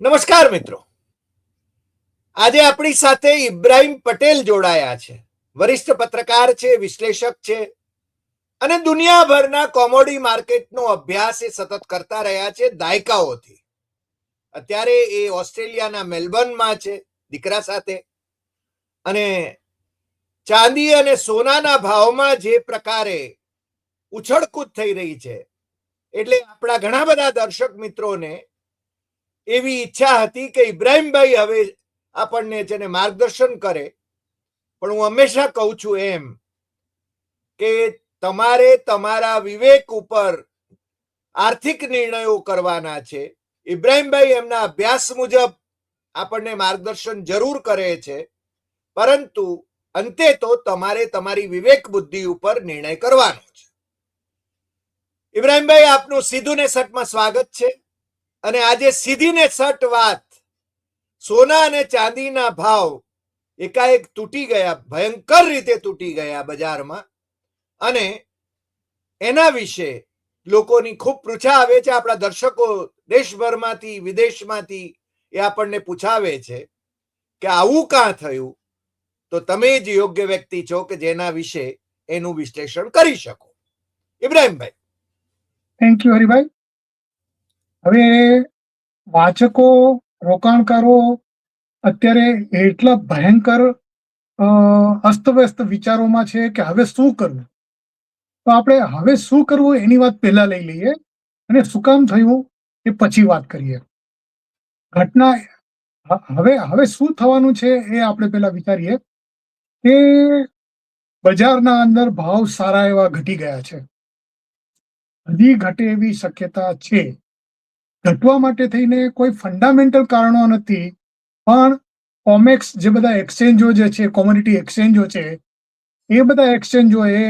નમસ્કાર મિત્રો. આજે આપણી સાથે ઇબ્રાહિમ પટેલ જોડાયા છે. વરિષ્ઠ પત્રકાર છે, વિશ્લેષક છે અને દુનિયાભરના કોમોડી માર્કેટનો અભ્યાસ એ સતત કરતા રહ્યા છે દાયકાઓથી. અત્યારે એ ઓસ્ટ્રેલિયાના મેલબર્નમાં છે, દીકરા સાથે. અને ચાંદી અને સોનાના ભાવમાં જે પ્રકારે ઉછળકૂદ થઈ રહી છે, એટલે આપણા ઘણા બધા દર્શક મિત્રોને એવી ઈચ્છા હતી કે ઇબ્રાહીમભાઈ હવે આપણને જેને માર્ગદર્શન કરે. પણ હું હંમેશા કહું છું એમ કે તમારે તમારા વિવેક ઉપર આર્થિક નિર્ણયો કરવાના છે. ઇબ્રાહીમભાઈ એમના અભ્યાસ મુજબ આપણને માર્ગદર્શન જરૂર કરે છે. પરંતુ અંતે તો તમારે તમારી વિવેક બુદ્ધિ ઉપર નિર્ણય કરવાનો છે. ઇબ્રાહીમભાઈ આપનું સીધું ને સટમાં સ્વાગત છે. અને આજે સીધી ને સટ વાત. સોના અને ચાંદીના ભાવ એકાએક તૂટી ગયા, ભયંકર રીતે તૂટી ગયા બજારમાં. અને એના વિશે લોકોની ખૂબ પૃચ્છા આવે છે. આપણા દર્શકો દેશભરમાંથી, વિદેશમાંથી એ આપણને પૂછાવે છે કે આવું કાં થયું? તો તમે જ યોગ્ય વ્યક્તિ છો કે જેના વિશે એનું વિશ્લેષણ કરી શકો. ઇબ્રાહીમભાઈ. Thank you Haribhai. હવે વાચકો, રોકાણકારો અત્યારે એટલા ભયંકર અસ્તવ્યસ્ત વિચારોમાં છે કે હવે શું કરવું? તો આપણે હવે શું કરવું એની વાત પહેલા લઈ લઈએ અને શું કામ થયું એ પછી વાત કરીએ. ઘટના, હવે હવે શું થવાનું છે એ આપણે પહેલા વિચારીએ કે બજારના અંદર ભાવ સારા એવા ઘટી ગયા છે. હજી ઘટે એવી શક્યતા છે. ઘટવા માટે થઈને કોઈ ફંડામેન્ટલ કારણો નથી, પણ કોમેક્સ જે બધા એક્સચેન્જો જે છે કોમોડિટી એક્સચેન્જો છે, એ બધા એક્સચેન્જોએ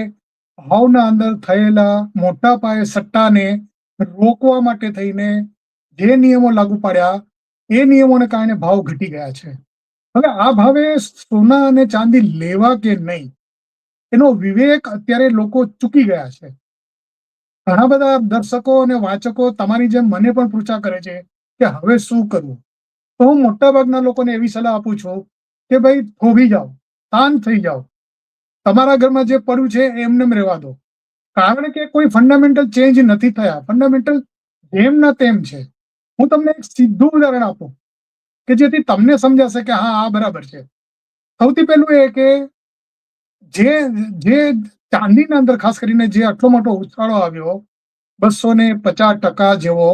ભાવના અંદર થયેલા મોટા પાયે સટ્ટાને રોકવા માટે થઈને જે નિયમો લાગુ પાડ્યા, એ નિયમોને કારણે ભાવ ઘટી ગયા છે. હવે આ ભાવે સોના અને ચાંદી લેવા કે નહીં, એનો વિવેક અત્યારે લોકો ચૂકી ગયા છે. ઘણા બધા દર્શકો અને વાચકો તમારી જેમ મને પણ પૂછા કરે છે કે હવે શું કરવું? તો હું મોટા ભાગના લોકોને એવી સલાહ આપું છું કે ભાઈ થોભી જાઓ તાન થઈ જાઓ. તમારા ઘરમાં જે પડ્યું છે એમને એમ રહેવા દો. કારણ કે કોઈ ફંડામેન્ટલ ચેન્જ નથી થયા. ફંડામેન્ટલ જેમના તેમ છે. હું તમને એક સીધું ઉદાહરણ આપું કે જેથી તમને સમજાશે કે હા, આ બરાબર છે. સૌથી પહેલું એ કે જે જે ચાંદીના અંદર ખાસ કરીને જે આટલો મોટો ઉછાળો આવ્યો બસો ને પચાસ ટકા જેવો,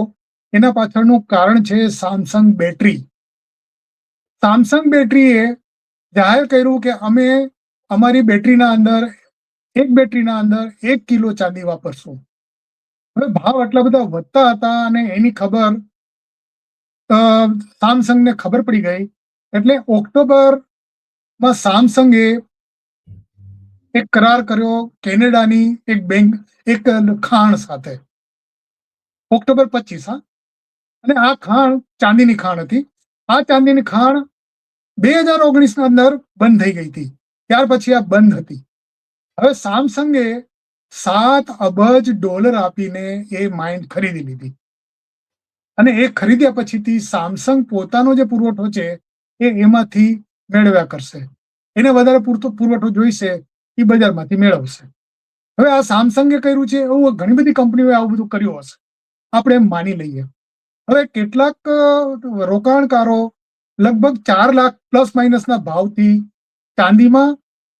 એના પાછળનું કારણ છે સામસંગ બેટરી સામસંગ બેટરીએ જાહેર કર્યું કે અમે અમારી બેટરીના અંદર, એક બેટરીના અંદર એક કિલો ચાંદી વાપરશું. હવે ભાવ આટલા બધા વધતા હતા અને એની ખબર સામસંગને ખબર પડી ગઈ. એટલે ઓક્ટોબરમાં સામસંગે એક કરાર કર્યો કેનેડાની એક બેંક, એક ખાણ સાથે. ઓક્ટોબર પચીસ, હા. અને આ ખાણ ચાંદીની ખાણ હતી. આ ચાંદીની ખાણ બે હજાર ઓગણીસ ના અંદર બંધ થઈ ગઈ હતી. ત્યાર પછી આ બંધ હતી. હવે સામસંગે સાત અબજ ડોલર આપીને એ માઇન્ડ ખરીદી લીધી. અને એ ખરીદ્યા પછીથી સામસંગ પોતાનો જે પુરવઠો છે એ એમાંથી મેળવ્યા કરશે. એને વધારે પૂરતો પુરવઠો જોઈશે એ બજારમાંથી મેળવશે. હવે આ સામસંગે કર્યું છે, એવું ઘણી બધી કંપનીઓએ આવું બધું કર્યું હશે. આપણે એમ માની લઈએ. હવે કેટલાક રોકાણકારો લગભગ ચાર લાખ પ્લસ માઇનસના ભાવથી ચાંદીમાં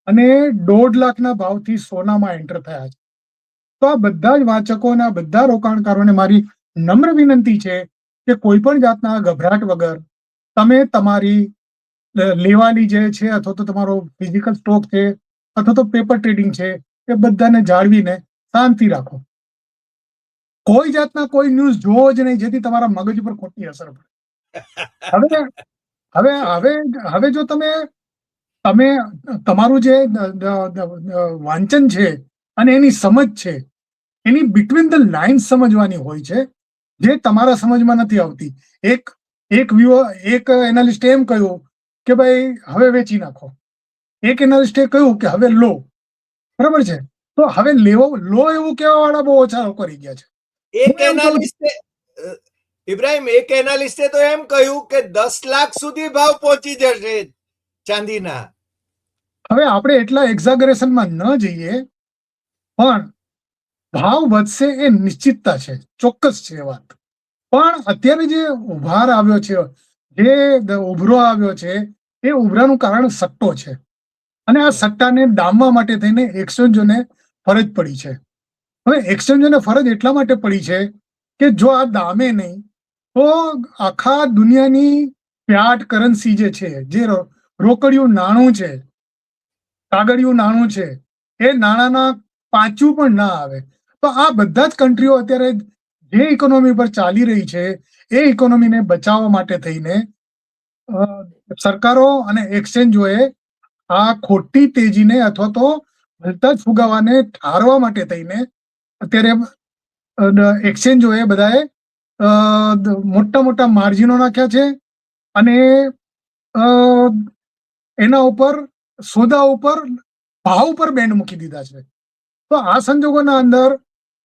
અને દોઢ લાખના ભાવથી સોનામાં એન્ટર થયા છે. તો આ બધા જ વાચકો અને આ બધા રોકાણકારોને મારી નમ્ર વિનંતી છે કે કોઈ પણ જાતના ગભરાટ વગર તમે તમારી લેવાની જે છે અથવા તો તમારો ફિઝિકલ સ્ટોક છે અથવા તો પેપર ટ્રેડિંગ છે, એ બધાને જાળવીને શાંતિ રાખો. કોઈ જાતના કોઈ ન્યૂઝ જોવો જ નહીં, જેથી તમારા મગજ ઉપર ખોટી અસર પડે. હવે હવે હવે હવે જો તમે તમે, તમારું જે વાંચન છે અને એની સમજ છે, એની બિટવીન ધ લાઇન સમજવાની હોય છે, જે તમારા સમજમાં નથી આવતી. એક એક વ્યૂ એક એનાલિસ્ટ એમ કહ્યું કે ભાઈ, હવે વેચી નાખો. એક એનાલિસ્ટે કહ્યું કે હવે લો. બરાબર છે? તો હવે લેવો લો એવું કહેવા વાળા બહુ ઓછા લોકો રહી ગયા છે. એક એનાલિસ્ટે ઇબ્રાહિમ એક એનાલિસ્ટે તો એમ કહ્યું કે દસ લાખ સુધી ભાવ પહોંચી જશે ચાંદીના. હવે આપણે એટલા એક્ઝાગરેશનમાં ન જઈએ પણ ભાવ વધશે એ નિશ્ચિતતા છે ચોક્કસ છે વાત. પણ અત્યારે જે ઉભાર આવ્યો છે જે ઉભરો આવ્યો છે એ ઉભરાનું કારણ સટ્ટો છે. અને આ સટ્ટાને ડામવા માટે થઈને એક્સચેન્જોને ફરજ પડી છે. હવે એક્સચેન્જોને ફરજ એટલા માટે પડી છે કે જો આ દામે નહીં, તો આખા દુનિયાની પ્યાટ કરન્સી જે છે, જે રોકડિયું નાણું છે, કાગળિયું નાણું છે, એ નાણાંના પાછું પણ ના આવે. તો આ બધા જ કન્ટ્રીઓ અત્યારે જે ઇકોનોમી પર ચાલી રહી છે, એ ઇકોનોમીને બચાવવા માટે થઈને સરકારો અને એક્સચેન્જોએ આ ખોટી તેજીને અથવા તો ભલતા ફુગાવાને ઠારવા માટે થઈને અત્યારે એક્સચેન્જોએ બધાએ મોટા મોટા માર્જિનો નાખ્યા છે અને એના ઉપર, સોદા ઉપર, ભાવ ઉપર બેન્ડ મૂકી દીધા છે. તો આ સંજોગોના અંદર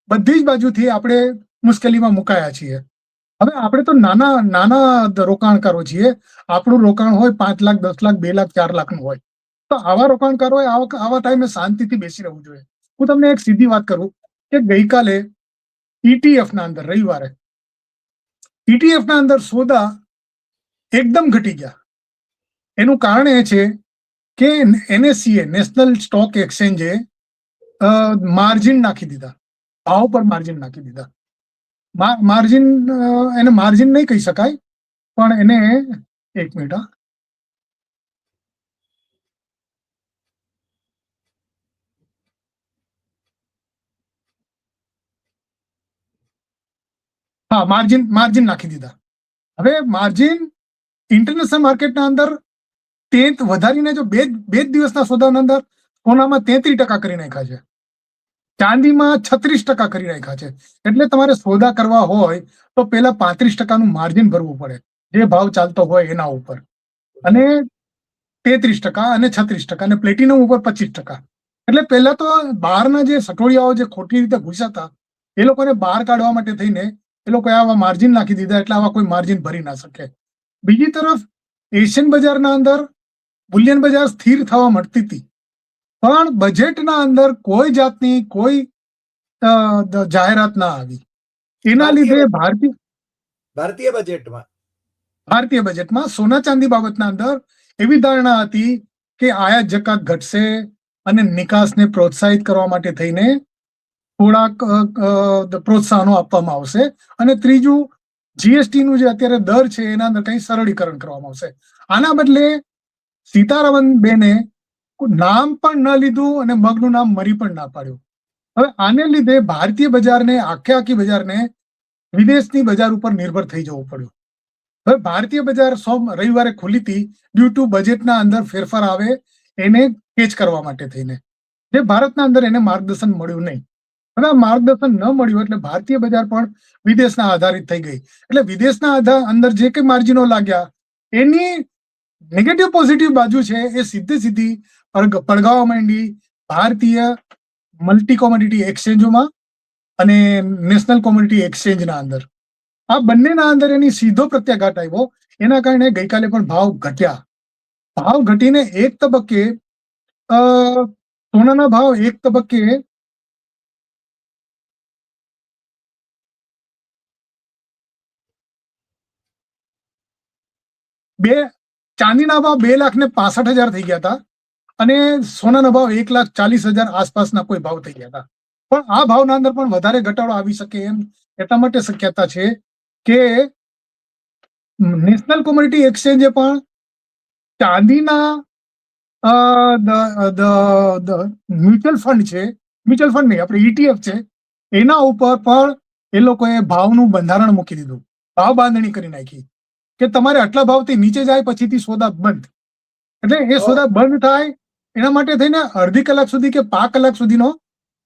બધી જ બાજુથી આપણે મુશ્કેલીમાં મુકાયા છીએ. હવે આપણે તો નાના નાના રોકાણકારો છીએ. આપણું રોકાણ હોય પાંચ લાખ, દસ લાખ, બે લાખ, ચાર લાખનું હોય. તો આવા રોકાણકારોએ આવા ટાઈમે શાંતિથી બેસી રહેવું જોઈએ. હું તમને એક સીધી વાત કરું કે ગઈકાલે ઈટીએફ ના અંદર, રવિવારે ઈટીએફ ના અંદર સોદા એકદમ ઘટી ગયા. એનું કારણ એ છે કે એનએસસીએ નેશનલ સ્ટોક એક્સચેન્જે માર્જિન નાખી દીધા. ભાવ પર માર્જિન નાખી દીધા. માર્જિન એને માર્જિન નહીં કહી શકાય, પણ એને, એક મિનિટ હા. માર્જિન માર્જિન નાખી દીધા. હવે માર્જિન ઇન્ટરનેશનલ માર્કેટના અંદર તે વધારીને જો બે બે દિવસના સોદાના અંદર સોનામાં તેત્રીસ ટકા કરી નાખ્યા છે. ચાંદીમાં છત્રીસ ટકા કરી નાખ્યા છે. એટલે તમારે સોદા કરવા હોય તો પેલા પાંત્રીસ ટકાનું માર્જિન ભરવું પડે. જે ભાવ ચાલતો હોય એના ઉપર. અને તેત્રીસ ટકા અને છત્રીસ ટકા અને પ્લેટિનમ ઉપર પચીસ ટકા. એટલે પહેલા તો બહારના જે સટોડિયાઓ જે ખોટી રીતે ઘૂસ્યા હતા એ લોકોને બહાર કાઢવા માટે થઈને એ લોકોએ આવા માર્જિન નાખી દીધા એટલે આવા કોઈ માર્જિન ભરી ના શકે. બીજી તરફ એશિયન બજારના અંદર બુલિયન બજાર સ્થિર થવા મળતી હતી. પણ બજેટના અંદર કોઈ જાતની કોઈ જાહેરાત ના આવી. એના લીધે ભારતીય ભારતીય બજેટમાં. ભારતીય બજેટમાં સોના ચાંદી બાબતના અંદર એવી ધારણા હતી કે આયાત જકાત ઘટશે અને નિકાસને પ્રોત્સાહિત કરવા માટે થઈને થોડાક પ્રોત્સાહનો આપવામાં આવશે. અને ત્રીજું જીએસટી નું જે અત્યારે દર છે, એના અંદર કંઈ સરળીકરણ કરવામાં આવશે. આના બદલે સીતારામન બેને નામ પણ ન લીધું અને મગનું નામ મરી પણ ના પાડ્યું. હવે આને લીધે ભારતીય બજારને, આખે આખી બજારને વિદેશની બજાર ઉપર નિર્ભર થઈ જવું પડ્યું. હવે ભારતીય બજાર સોમ, રવિવારે ખુલી હતી ડ્યુ ટુ બજેટના અંદર ફેરફાર આવે એને કેચ કરવા માટે થઈને. જે ભારતના અંદર એને માર્ગદર્શન મળ્યું નહીં. હવે આ માર્ગદર્શન ન મળ્યું એટલે ભારતીય બજાર પણ વિદેશના આધારિત થઈ ગઈ. એટલે વિદેશના આધાર અંદર જે કંઈ માર્જિનો લાગ્યા, એની નેગેટિવ પોઝિટિવ બાજુ છે એ સીધી સીધી પડગાવા માંડી ભારતીય મલ્ટી કોમોડિટી એક્સચેન્જોમાં અને નેશનલ કોમોડિટી એક્સચેન્જના અંદર. આ બંનેના અંદર એની સીધો પ્રત્યાઘાત આવ્યો. એના કારણે ગઈકાલે પણ ભાવ ઘટ્યા. ભાવ ઘટીને એક તબક્કે સોનાના ભાવ એક તબક્કે બે, ચાંદીના ભાવ બે લાખ ને પાસઠ હજાર થઈ ગયા હતા અને સોનાના ભાવ એક લાખ ચાલીસ હજાર આસપાસના કોઈ ભાવ થઈ ગયા હતા. પણ આ ભાવના અંદર પણ વધારે ઘટાડો આવી શકે એમ એટલા માટે શક્યતા છે કે નેશનલ કોમોડિટી એક્સચેન્જે પણ ચાંદીના મ્યુચ્યુઅલ ફંડ છે, મ્યુચ્યુઅલ ફંડ નહીં, આપણે ઈટીએફ છે, એના ઉપર પણ એ લોકોએ ભાવનું બંધારણ મૂકી દીધું. ભાવ બાંધણી કરી નાખી. કે તમારે આટલા ભાવથી નીચે જાય પછીથી સોદા બંધ. એટલે એ સોદા બંધ થાય એના માટે થઈને અડધી કલાક સુધી કે પાંચ કલાક સુધીનો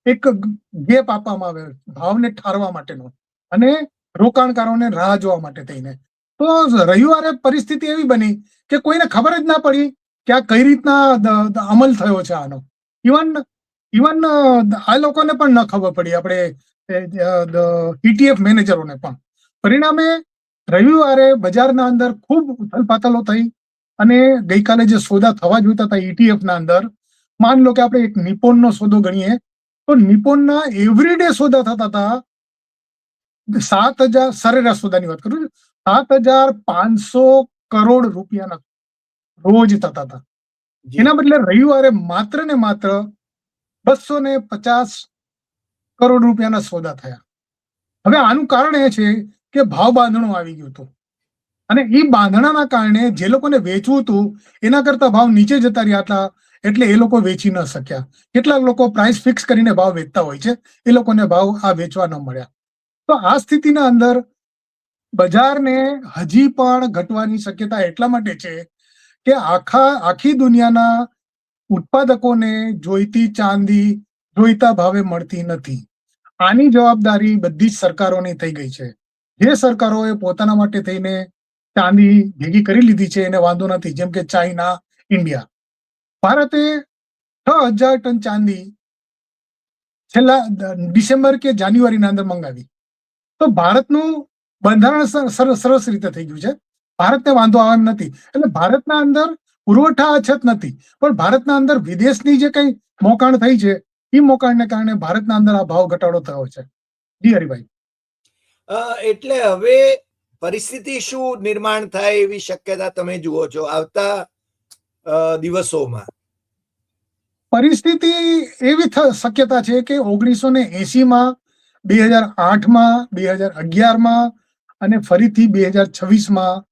એક ગેપ આપવામાં આવે ભાવને ઠારવા માટેનો અને રોકાણકારોને રાહ જોવા માટે થઈને. તો રવિવારે પરિસ્થિતિ એવી બની કે કોઈને ખબર જ ના પડી કે આ કઈ રીતના અમલ થયો છે આનો. ઇવન ઇવન આ લોકોને પણ ન ખબર પડી આપણે ઈટીએફ મેનેજરોને પણ. પરિણામે રવિવારે બજારના અંદર ખૂબ ઉથલપાથલો થઈ અને ગઈકાલે જે સોદા થવા જોઈતા હતા ETF અંદર માન લો કે આપણે એક નિપોનનો સોદો ગણીએ તો નિપોનના એવરીડે સોદા થતા હતા સાત હજાર સરેરાશ સોદાની વાત કરું છું સાત હજાર પાંચસો કરોડ રૂપિયાના રોજ થતા હતા. જેના એના બદલે રવિવારે માત્ર ને માત્ર બસો ને પચાસ કરોડ રૂપિયાના સોદા થયા. હવે આનું કારણ એ છે કે ભાવ બાંધણું આવી ગયું હતું. અને એ બાંધણાના કારણે જે લોકોને વેચવું હતું, એના કરતા ભાવ નીચે જતા રહ્યા હતા, એટલે એ લોકો વેચી ન શક્યા. કેટલાક લોકો પ્રાઇસ ફિક્સ કરીને ભાવ વેચતા હોય છે, એ લોકોને ભાવ આ વેચવા ન મળ્યા. તો આ સ્થિતિના અંદર બજારને હજી પણ ઘટવાની શક્યતા એટલા માટે છે કે આખા, આખી દુનિયાના ઉત્પાદકોને જોઈતી ચાંદી જોઈતા ભાવે મળતી નથી. આની જવાબદારી બધી જ સરકારોની થઈ ગઈ છે. જે સરકારોએ પોતાના માટે થઈને ચાંદી ભેગી કરી લીધી છે, એને વાંધો નથી, જેમ કે ચાઇના, ઇન્ડિયા. ભારતે છ હજાર ટન ચાંદી છેલ્લા ડિસેમ્બર કે જાન્યુઆરીના અંદર મંગાવી. તો ભારતનું બંધારણ સર- સર- સરસ રીતે થઈ ગયું છે. ભારતને વાંધો આવે એમ નથી. એટલે ભારતના અંદર પુરવઠા અછત નથી, પણ ભારતના અંદર વિદેશની જે કઈ મોકાણ થઈ છે એ મોકાણને કારણે ભારતના અંદર આ ભાવ ઘટાડો થયો છે. જી હરિભાઈ. એટલે હવે પરિસ્થિતિ શું નિર્માણ થાય એવી શક્યતા તમે જુઓ છો આવતા દિવસોમાં? પરિસ્થિતિ એવી શક્યતા છે કે ઓગણીસો ને એસીમાં બે હજાર આઠમાં, બે હજાર અગિયારમાં અને ફરીથી બે હજાર છવ્વીસમાં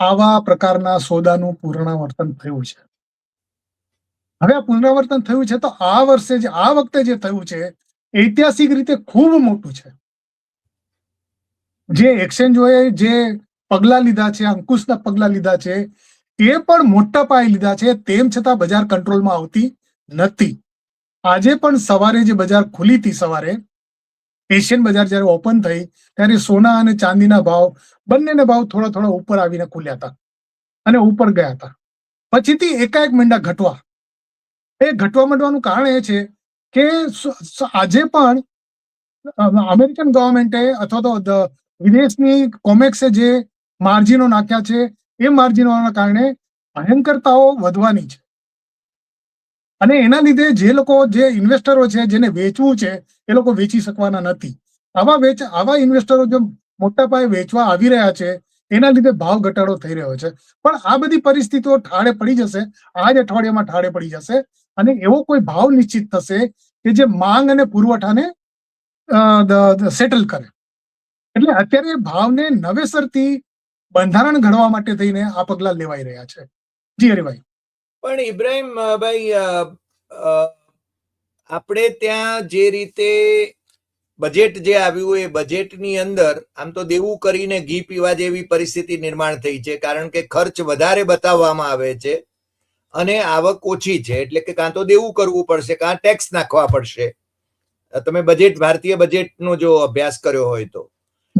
આવા પ્રકારના સોદાનું પુનરાવર્તન થયું છે. હવે આ પુનરાવર્તન થયું છે તો આ વર્ષે જે, આ વખતે જે થયું છે ઐતિહાસિક રીતે ખૂબ મોટું છે. જે એક્સચેન્જોએ જે પગલા લીધા છે, અંકુશના પગલા લીધા છે, એ પણ મોટા પાયે લીધા છે. તેમ છતાં બજાર કંટ્રોલમાં આવતી નથી. આજે પણ સવારે જે બજાર ખુલી હતી સવારે, એશિયન બજાર જ્યારે ઓપન થઈ, ત્યારે સોના અને ચાંદીના ભાવ, બંનેના ભાવ થોડા થોડા ઉપર આવીને ખુલ્યા હતા અને ઉપર ગયા હતા. પછીથી એકાએક મીંડા ઘટવા. એ ઘટવા માંડવાનું કારણ એ છે કે આજે પણ અમેરિકન ગવર્મેન્ટે અથવા તો વિદેશની કોમેક્સે જે માર્જિનો નાખ્યા છે, એ માર્જિનોના કારણે ભયંકરતાઓ વધવાની છે. અને એના લીધે જે લોકો જે ઇન્વેસ્ટરો છે, જેને વેચવું છે, એ લોકો વેચી શકવાના નથી. આવા વેચ, આવા ઇન્વેસ્ટરો જો મોટા પાયે વેચવા આવી રહ્યા છે, એના લીધે ભાવ ઘટાડો થઈ રહ્યો છે. પણ આ બધી પરિસ્થિતિઓ ઠાળે પડી જશે આ જ અઠવાડિયામાં ઠાળે પડી જશે, અને એવો કોઈ ભાવ નિશ્ચિત થશે કે જે માંગ અને પુરવઠાને સેટલ કરે. એટલે અત્યારે ભાવને નવેસરથી બંધારણ ઘડવા માટે થઈને આ પગલા લેવાઈ રહ્યા છે. જી હરિભાઈ. પણ ઇબ્રાહિમ ભાઈ આપણે ત્યાં જે રીતે બજેટ જે આવ્યું એ બજેટની અંદર આમ તો દેવું કરીને ઘી પીવા જેવી પરિસ્થિતિ નિર્માણ થઈ છે. કારણ કે ખર્ચ વધારે બતાવવામાં આવે છે અને આવક ઓછી છે. એટલે કે કાં તો દેવું કરવું પડશે, કાં ટેક્સ નાખવા પડશે. તમે બજેટ ભારતીય બજેટનો જો અભ્યાસ કર્યો હોય તો.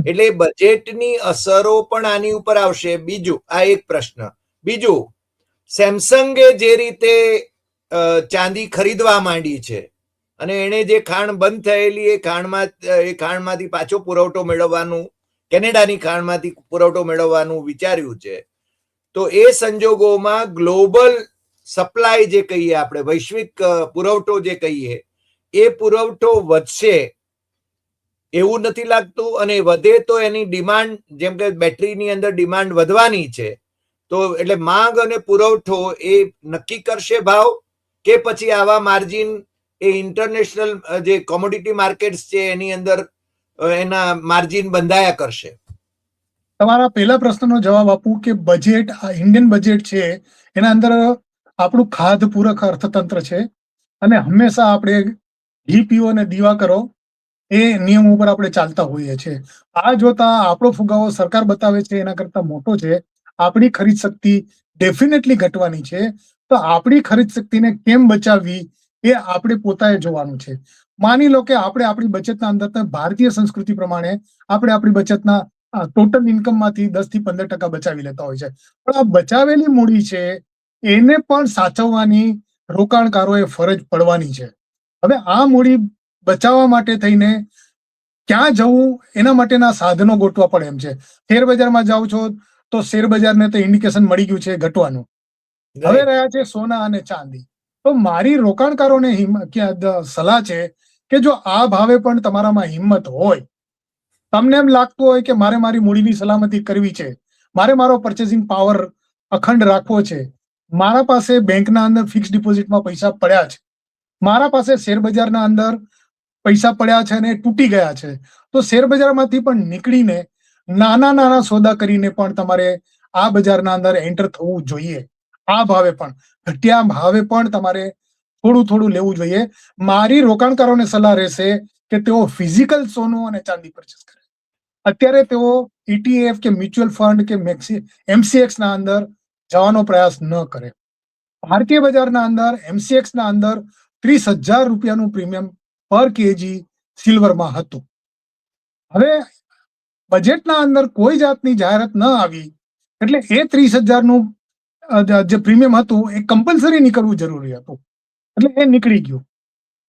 એટલે બજેટની અસરો પણ આની ઉપર આવશે. બીજું, આ એક પ્રશ્ન. બીજું સેમસંગે જે રીતે ચાંદી ખરીદવા માંડી છે અને એણે જે ખાણ બંધ થયેલી, એ ખાણમાં, એ ખાણમાંથી પાછો પુરવઠો મેળવવાનું, કેનેડાની ખાણમાંથી પુરવઠો મેળવવાનું વિચાર્યું છે. તો એ સંજોગોમાં ગ્લોબલ સપ્લાય જે કહીએ આપણે, વૈશ્વિક પુરવઠો જે કહીએ, એ પુરવઠો વધશે એવું નથી લાગતું અને વધે તો એની ડિમાન્ડ, જેમ કે બેટરીની અંદર ડિમાન્ડ વધવાની છે, તો એટલે માંગ અને પુરવઠો એ નક્કી કરશે ભાવ કે પછી આવા માર્જિન એ ઇન્ટરનેશનલ જે કોમોડિટી માર્કેટ્સ છે એની અંદર એના માર્જિન બંધાયા કરશે. તમારા પહેલા પ્રશ્નનો જવાબ આપું કે બજેટ આ ઇન્ડિયન બજેટ છે, એના અંદર આપણું ખાધ પૂરક અર્થતંત્ર છે, અને હંમેશા આપણે ઘી પીઓ અને દીવા કરો એ નિયમ ઉપર આપણે ચાલતા હોઈએ છીએ. આ જોતા આપણો ફુગાવો સરકાર બતાવે છે એના કરતા મોટો છે. આપણી ખરીદ શક્તિ ડેફિનેટલી ઘટવાની છે. તો આપણી ખરીદ શક્તિને કેમ બચાવવી એ આપણે પોતાએ જોવાનું છે. માની લો કે આપણે આપણી બચતના અંદર ભારતીય સંસ્કૃતિ પ્રમાણે આપણે આપણી બચતના ટોટલ ઇન્કમમાંથી દસથી પંદર ટકા બચાવી લેતા હોય છે. પણ આ બચાવેલી મૂડી છે એને પણ સાચવવાની રોકાણકારોએ ફરજ પડવાની છે. હવે આ મૂડી બચાવવા માટે થઈને ક્યાં જવું એના માટેના સાધનો ગોઠવા પડે એમ છે. શેર બજારમાં જાઓ છો તો શેર બજારને તો ઇન્ડિકેશન મળી ગયું છે ઘટવાનું. હવે રહ્યા છે સોના અને ચાંદી. તો મારી રોકાણકારોને સલાહ છે કે જો આ ભાવે પણ તમારામાં હિંમત હોય તમને એમ લાગતું હોય કે મારે મારી મૂડીની સલામતી કરવી છે મારે મારો પરચેસિંગ પાવર અખંડ રાખવો છે મારા પાસે બેંકના અંદર ફિક્સ ડિપોઝિટમાં પૈસા પડ્યા છે મારા પાસે શેર બજારના અંદર પૈસા પડ્યા છે અને તૂટી ગયા છે. તો શેર બજારમાંથી પણ નીકળીને નાના નાના સોદા કરીને પણ તમારે આ બજારના અંદર એન્ટર થવું જોઈએ. આ ભાવે પણ. ઘટિયા ભાવે પણ તમારે થોડું થોડું લેવું જોઈએ. મારી રોકાણકારોને સલાહ રહેશે કે તેઓ ફિઝિકલ સોનું અને ચાંદી પરચેસ કરે. અત્યારે તેઓ ઈટીએફ કે મ્યુચ્યુઅલ ફંડ કે મેક્સી એમસીએક્સ ના અંદર જવાનો પ્રયાસ ન કરે. ભારતીય બજારના અંદર એમસીએક્સ ના અંદર ત્રીસ હજાર રૂપિયાનું પ્રીમિયમ પર કેજી સિલ્વરમાં હતું. હવે બજેટના અંદર કોઈ જાતની જાહેરાત ન આવી એટલે એ ત્રીસ હજારનું જે પ્રીમિયમ હતું એ કમ્પલસરી નીકળવું જરૂરી હતું. એટલે એ નીકળી ગયું.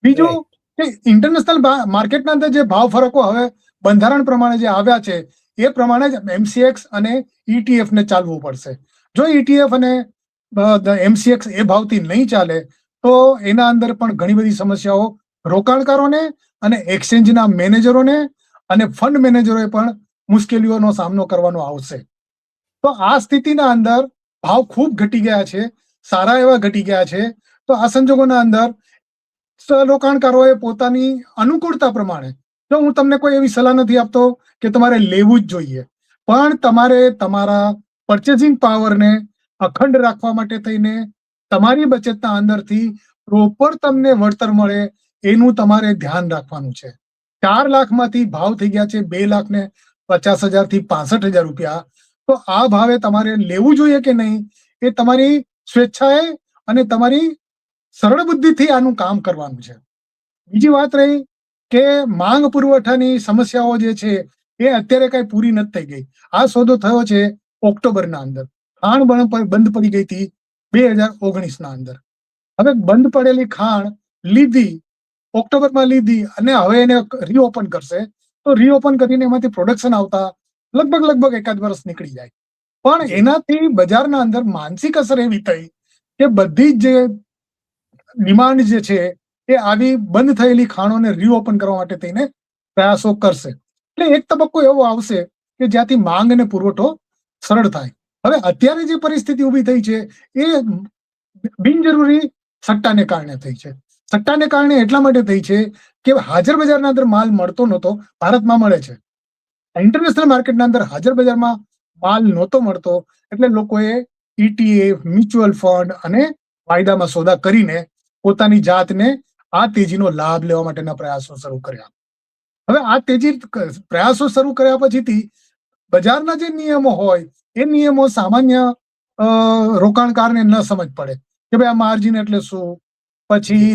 બીજું કે ઇન્ટરનેશનલ માર્કેટના અંદર જે ભાવ ફરકો હવે બંધારણ પ્રમાણે જે આવ્યા છે એ પ્રમાણે જ એમસીએક્સ અને ઈટીએફ ને ચાલવું પડશે. જો ઈટીએફ અને એમસીએક્સ એ ભાવથી નહીં ચાલે તો એના અંદર પણ ઘણી બધી સમસ્યાઓ રોકાણકારોને અને એક્સચેન્જના મેનેજરોને અને ફંડ મેનેજરોએ પણ મુશ્કેલીઓનો સામનો કરવાનો આવશે. તો આ સ્થિતિના અંદર ભાવ ખૂબ ઘટી ગયા છે, સારા એવા ઘટી ગયા છે. તો આ સંજોગોના અંદર રોકાણકારોએ પોતાની અનુકૂળતા પ્રમાણે, જો હું તમને કોઈ એવી સલાહ નથી આપતો કે તમારે લેવું જ જોઈએ, પણ તમારે તમારા પરચેસિંગ પાવરને અખંડ રાખવા માટે થઈને તમારી બચતના અંદરથી પ્રોપર તમને વળતર મળે એનું તમારે ધ્યાન રાખવાનું છે. ચાર લાખમાંથી ભાવ થઈ ગયા છે બે લાખ ને પચાસ હજારથી પાસઠ હજાર રૂપિયા. તો આ ભાવે તમારે લેવું જોઈએ કે નહીં? એ તમારી સ્વેચ્છાએ અને તમારી સરળ બુદ્ધિથી આનું કામ કરવાનું છે. બીજી વાત રહી કે માંગ પુરવઠાની સમસ્યાઓ જે છે એ અત્યારે કઈ પૂરી નથી થઈ ગઈ. આ સોદો થયો છે ઓક્ટોબરના અંદર. ખાણ બણ બંધ પડી ગઈ હતી બે હજાર ઓગણીસ ના અંદર. હવે બંધ પડેલી ખાણ લીધી ઓક્ટોબરમાં લીધી અને હવે એને રીઓપન કરશે. તો રીઓપન કરીને એમાંથી પ્રોડક્શન આવતા લગભગ લગભગ એકાદ વર્ષ નીકળી જાય. પણ એનાથી બજારના અંદર માનસિક અસર એવી થઈ કે બધી જ જે ડિમાન્ડ જે છે એ આવી બંધ થયેલી ખાણોને રીઓપન કરવા માટે થઈને પ્રયાસો કરશે. એટલે એક તબક્કો એવો આવશે કે જ્યાંથી માંગ અને પુરવઠો સરળ થાય. હવે અત્યારે જે પરિસ્થિતિ ઊભી થઈ છે એ બિનજરૂરી સટ્ટાને કારણે થઈ છે. સટ્ટાને કારણે એટલા માટે થઈ છે કે હાજર બજારના અંદર માલ મળતો નહોતો, ભારતમાં મળે છે. ઇન્ટરનેશનલ માર્કેટના અંદર હાજર બજારમાં માલ નહોતો મળતો, એટલે લોકોએ ઈટીએફ મ્યુચ્યુઅલ ફંડ અને વાયદામાં સોદા કરીને પોતાની જાતને આ તેજીનો લાભ લેવા માટેના પ્રયાસો શરૂ કર્યા. હવે આ તેજી પ્રયાસો શરૂ કર્યા પછીથી બજારના જે નિયમો હોય, એ નિયમો સામાન્ય રોકાણકારને ન સમજ પડે કે ભાઈ આ માર્જિન એટલે શું? પછી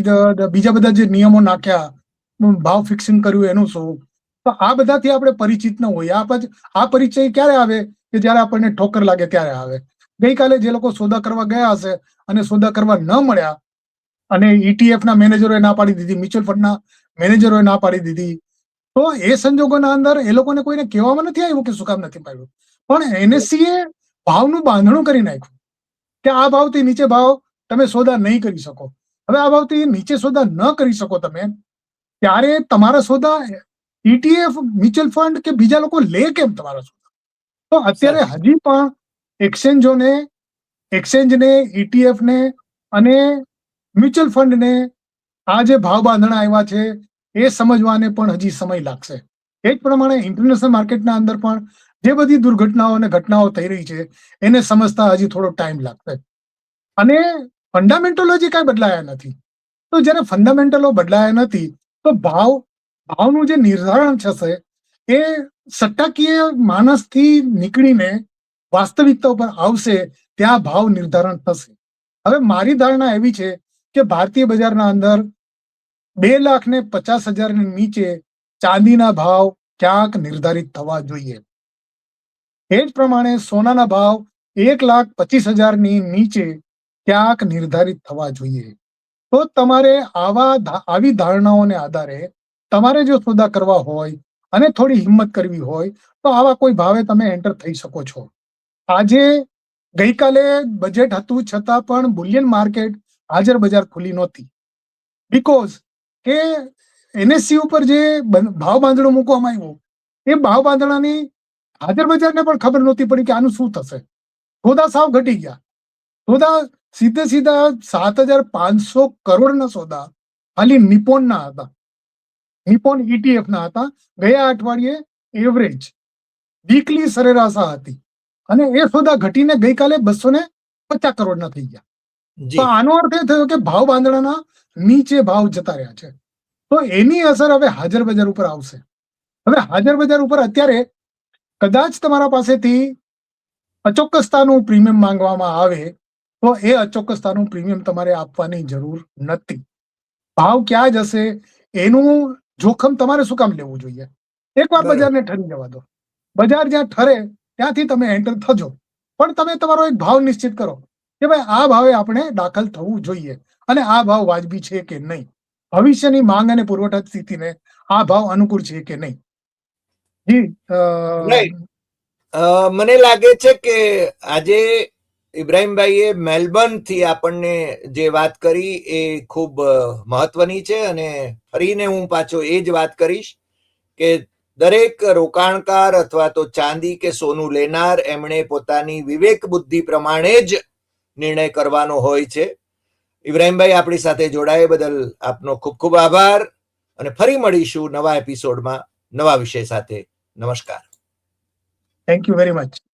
બીજા બધા જે નિયમો નાખ્યા ભાવ ફિક્સિંગ કર્યું એનું શું? તો આ બધાથી આપણે પરિચિત ન હોઈએ. આ પછી આ પરિચય ક્યારે આવે? કે જ્યારે આપણને ઠોકર લાગે ત્યારે આવે. ગઈકાલે જે લોકો સોદા કરવા ગયા હશે અને સોદા કરવા ન મળ્યા અને ETF ના મેનેજરોએ ના પાડી દીધી, મ્યુચ્યુઅલ ફંડના મેનેજરોએ ના પાડી દીધી, તો એ સંજોગોના અંદર એ લોકોને કોઈને કહેવામાં નથી આવ્યું કે શું કામ નથી પાડ્યું. પણ એનએસસી એ ભાવનું બાંધણું કરી નાખ્યું કે આ ભાવથી નીચે ભાવ તમે સોદા નહીં કરી શકો. હવે આ ભાવથી નીચે સોદા ન કરી શકો તમે. ત્યારે તમારા સોદા ઈટીએફ મ્યુચ્યુઅલ ફંડ કે બીજા લોકો લે કેમ તમારા સોદા? તો અત્યારે હજી પણ એક્સચેન્જોને એક્સચેન્જને ઈટીએફને ને અને મ્યુચ્યુઅલ ફંડને આ જે ભાવ બાંધણા આવ્યા છે એ સમજવાને પણ હજી સમય લાગશે. એ જ પ્રમાણે ઇન્ટરનેશનલ માર્કેટના અંદર પણ જે બધી દુર્ઘટનાઓ અને ઘટનાઓ થઈ રહી છે એને સમજતા હજી થોડો ટાઈમ લાગશે. અને ફંડામેન્ટલો જે કાંઈ બદલાયા નથી. તો જ્યારે ફંડામેન્ટલો બદલાયા નથી, તો ભાવ, ભાવનું જે નિર્ધારણ થશે, એ સટ્ટાકીય માણસથી નીકળીને વાસ્તવિકતા ઉપર આવશે, ત્યાં ભાવ નિર્ધારણ થશે. હવે મારી ધારણા એવી છે કે ભારતીય બજારના અંદર બે લાખ ને પચાસ હજારની નીચે ચાંદીના ભાવ ક્યાંક નિર્ધારિત થવા જોઈએ. એ જ પ્રમાણે સોનાના ભાવ એક લાખ પચીસ હજારની નીચે ક્યાંક નિર્ધારિત થવા જોઈએ. તો તમારે આવા આવી ધારણાઓને આધારે તમારે જો સોદા કરવા હોય અને થોડી હિંમત કરવી હોય, તો આવા કોઈ ભાવે તમે એન્ટર થઈ શકો છો. આજે ગઈકાલે બજેટ હતું છતાં પણ બુલિયન માર્કેટ હાજર બજાર ખુલી નહોતી. બીકોઝ કે એનએસસી ઉપર જે ભાવ બાંધણો મૂકવામાં આવ્યો, એ ભાવ બાંધણાની હાજર બજારને પણ ખબર નહોતી પડી કે આનું શું થશે. સોદા સાવ ઘટી ગયા. સોદા સીધે સીધા સાત હજાર પાંચસો કરોડના સોદા ખાલી નિપોનના હતા. નિપોન ઈટીએફના ના હતા. ગયા અઠવાડિયે એવરેજ વીકલી સરેરાશા હતી. અને એ સોદા ઘટીને ગઈકાલે બસો ને પચાસ કરોડના થઈ ગયા. તો આનો અર્થ એ થયો કે ભાવ બાંધણાના નીચે ભાવ જતા રહ્યા છે. તો એની અસર હવે હાજર બજાર ઉપર આવશે. હવે હાજર બજાર ઉપર અત્યારે કદાચ તમારા પાસેથી અચોક્કસતાનું પ્રીમિયમ માંગવામાં આવે તો એ અચોક્કસતાનું પ્રીમિયમ તમારે આપવાની જરૂર નથી. ભાવ ક્યાં જશે એનું જોખમ તમારે શું કામ લેવું જોઈએ? એકવાર. બજારને ઠરી જવા દો. બજાર જ્યાં ઠરે ત્યાંથી તમે એન્ટર થજો. પણ તમે તમારો એક ભાવ નિશ્ચિત કરો કે ભાઈ આ ભાવે આપણે દાખલ થવું જોઈએ અને આ ભાવ વાજબી છે કે નહીં? ભવિષ્યની માંગ અને પુરવઠા સ્થિતિને આ ભાવ અનુકૂળ છે કે નહીં? જી મને લાગે છે કે આજે ઇબ્રાહીમભાઈએ મેલબર્નથી આપણને જે વાત કરી એ ખૂબ મહત્વની છે અને ફરીને હું પાછો એ જ વાત કરીશ કે દરેક રોકાણકાર અથવા તો ચાંદી કે સોનું લેનાર એમણે પોતાની વિવેક બુદ્ધિ પ્રમાણે જ નિર્ણય કરવાનો હોય છે. ઇબ્રાહીમભાઈ આપણી સાથે જોડાય બદલ આપનો ખૂબ ખૂબ આભાર અને ફરી મળીશું નવા એપિસોડમાં નવા વિષય સાથે. નમસ્કાર. Thank you very much